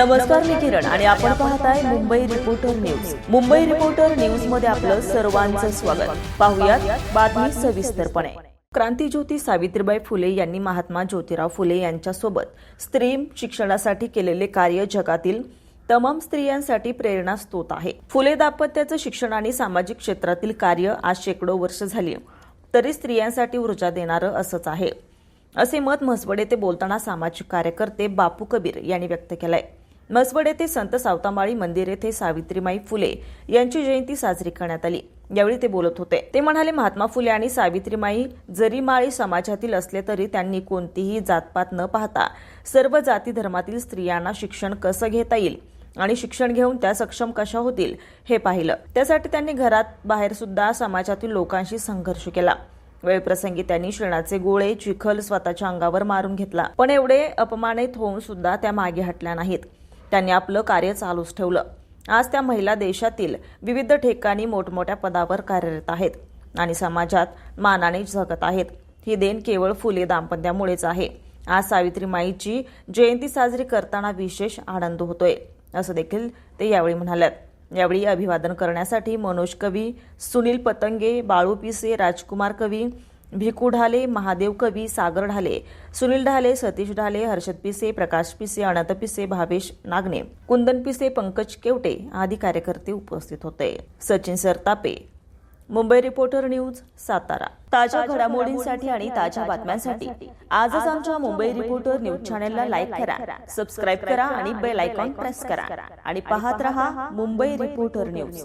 नमस्कार मी किरण. आणि आपण पाहताय Mumbai reporter news Mumbai reporter न्यूजमध्ये आपलं सर्वांचं स्वागत. पाहुयात बातमी सविस्तरपणे. क्रांतीज्योती सावित्रीबाई फुले यांनी महात्मा ज्योतिराव फुले यांच्यासोबत स्त्री शिक्षणासाठी केलेले कार्य जगातील तमाम स्त्रियांसाठी प्रेरणास्त्रोत आहे. फुले दाम्पत्याचं शिक्षण आणि सामाजिक क्षेत्रातील कार्य आज शेकडो वर्ष झाली. तरी स्त्रियांसाठी ऊर्जा देणारं असंच आहे. असे मत म्हसवडे ते बोलताना सामाजिक कार्यकर्ते बापू कबीर यांनी व्यक्त केलंय. म्हसवड येथे संत सावतामाळी मंदिर येथे सावित्रीमाई फुले यांची जयंती साजरी करण्यात आली. यावेळी ते बोलत होते. ते म्हणाले महात्मा फुले आणि सावित्रीमाई जरी माळी समाजातील असले तरी त्यांनी कोणतीही जातपात न पाहता सर्व जाती धर्मातील स्त्रियांना शिक्षण कसं घेता येईल आणि शिक्षण घेऊन त्या सक्षम कशा होतील हे पाहिलं. त्यासाठी त्यांनी घरात बाहेर सुद्धा समाजातील लोकांशी संघर्ष केला. वेळप्रसंगी त्यांनी शेणाचे गोळे चिखल स्वतःच्या अंगावर मारून घेतला. पण एवढे अपमानित होऊन सुद्धा त्या मागे हटल्या नाहीत. त्यांनी आपलं कार्य चालूच ठेवलं. आज त्या महिला देशातील विविध ठिकाणी मोठमोठ्या पदावर कार्यरत आहेत आणि समाजात मानाने जगत आहेत. ही देण केवळ फुले दाम्पत्यामुळेच आहे. आज सावित्रीमाईची जयंती साजरी करताना विशेष आनंद होतोय असं देखील ते यावेळी म्हणाल्यात. यावेळी अभिवादन करण्यासाठी मनोज कवी सुनील पतंगे बाळू पिसे राजकुमार कवी भिकू ढाले महादेव कवी सागर ढाले सुनील ढाले सतीश ढाले हर्षद पिसे प्रकाश पिसे अनंत पिसे भावेश नागने कुंदन पिसे पंकज केवटे आदी कार्यकर्ते उपस्थित होते. Sachin Sartape Mumbai reporter news Satara. ताज्या घडामोडींसाठी आणि ताज्या बातम्यांसाठी आजच आमच्या मुंबई रिपोर्टर न्यूज चॅनलला लाईक करा सबस्क्राईब करा आणि बेल आयकॉन प्रेस करा. आणि पाहत रहा मुंबई रिपोर्टर न्यूज.